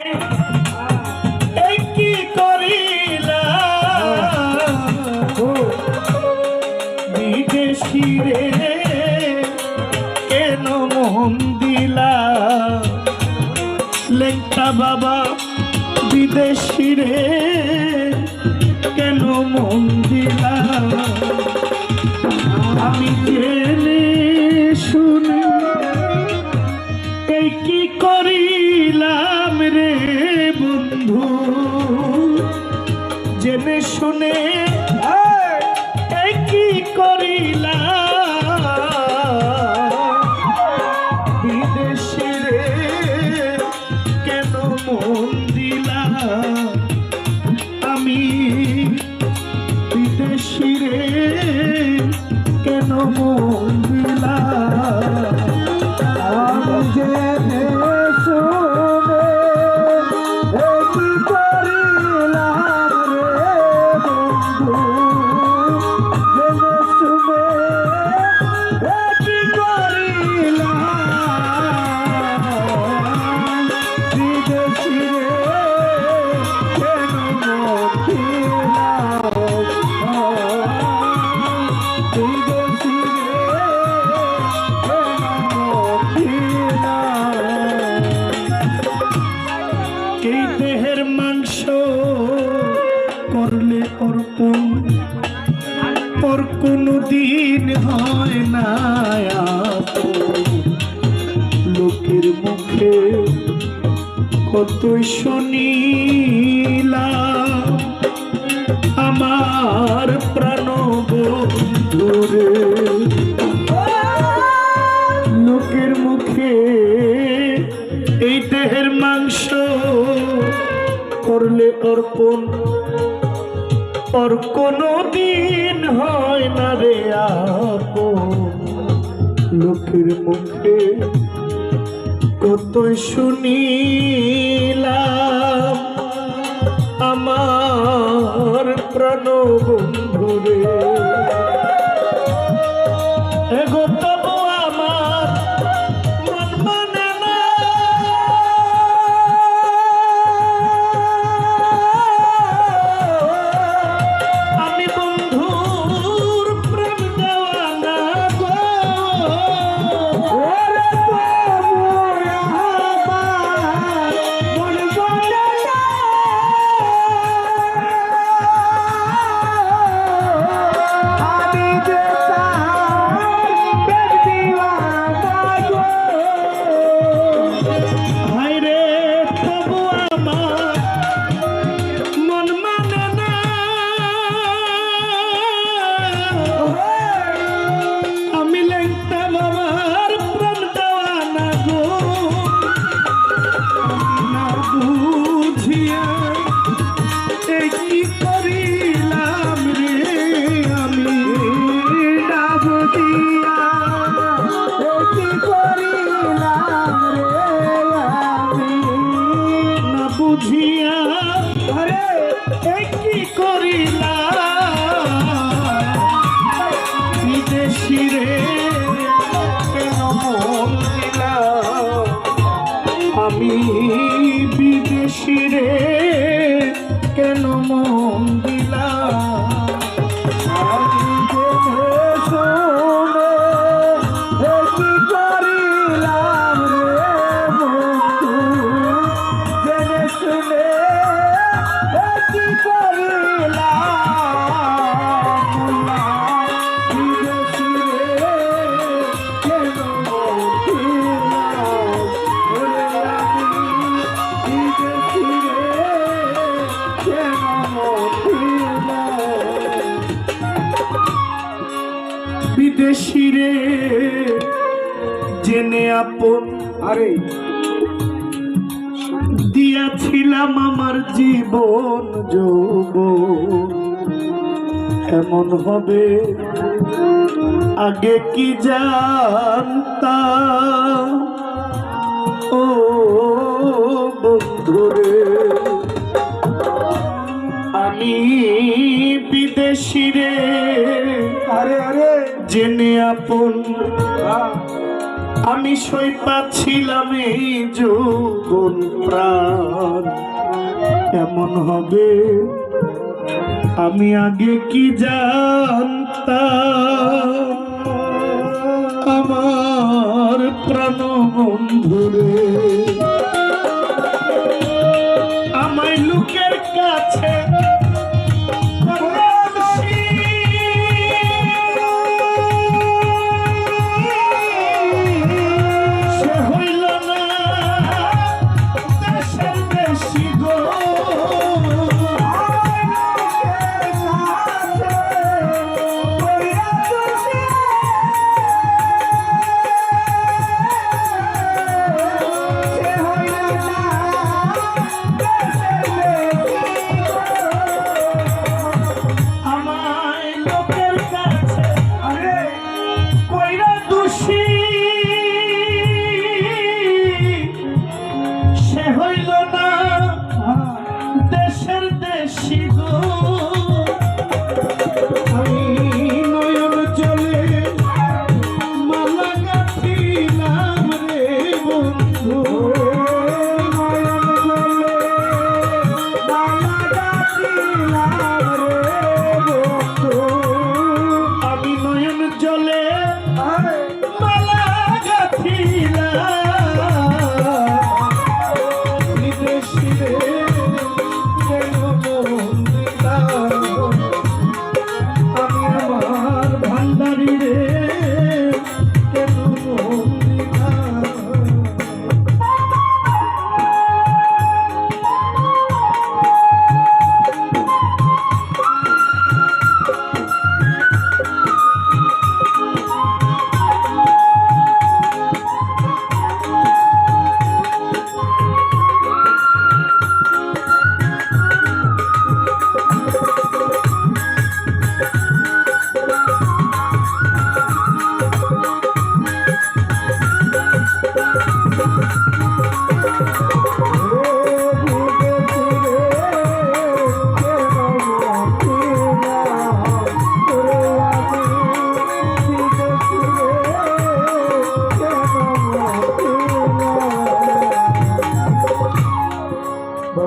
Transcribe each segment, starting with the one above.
এই কি করিলাম? বিদেশি রে কেন মন দিলা? লেঙ্কা বাবা বিদেশি রে কেন মন এই কি করিলাম বিদেশে রে কেন মন দিলাম আমি বিদেশি রে কেন মন দিলাম আমি এ কি করিলাম লোকের মুখে কতই শুনিলাম। আমার প্রাণ বন্ধুরে লোকের মুখে এই দেহের মাংস করলে অর্পণ ওর কোনো দিন হয় না রে আপন। লোকের মুখে কতই শুনিলাম আমার প্রাণ বন্ধুরে এগো বিদেশি রে কেন মন আপন। আরে। দিয়াছিলাম আমার জীবন যৌব এমন হবে? আগে কি জানতাম? ও বন্ধুরে। আমি বিদেশিরে আরে আরে। জেনে আপন। আমি সই পাচ্ছিলাম এই যৌবন প্রাণ। এমন হবে, আমি আগে কি জানতাম? আমার প্রাণ বন্ধুরে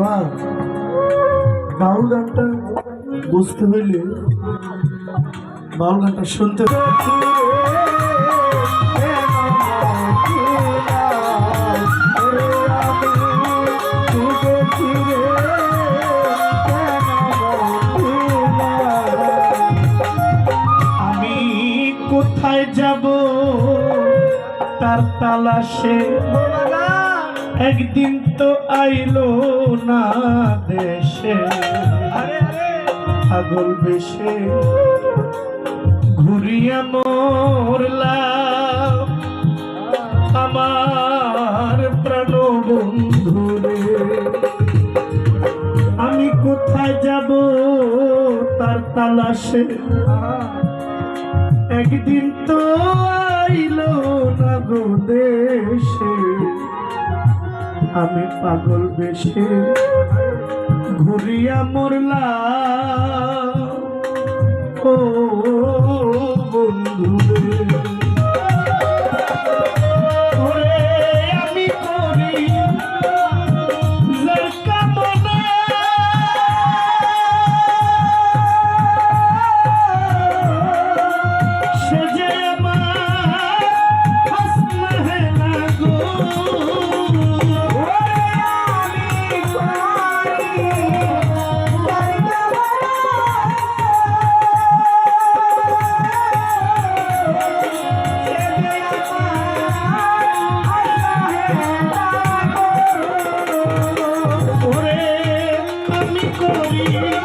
বাবা বাউল গানটা বুঝতে হইলে বাউল গানটা শুনতে আমি কোথায় যাব? তার তালাশে একদিন তো আইলো না দেশে। পাগল বেশে। ঘুরিয়া মরলাম। আমার প্রাণ বন্ধুরে আমি কোথায় যাব তার তালাশে? একদিন তো আইলো না গো দেশে। আমি পাগল বেশে ঘুরিয়া মরলা ও বন্ধু Thank you.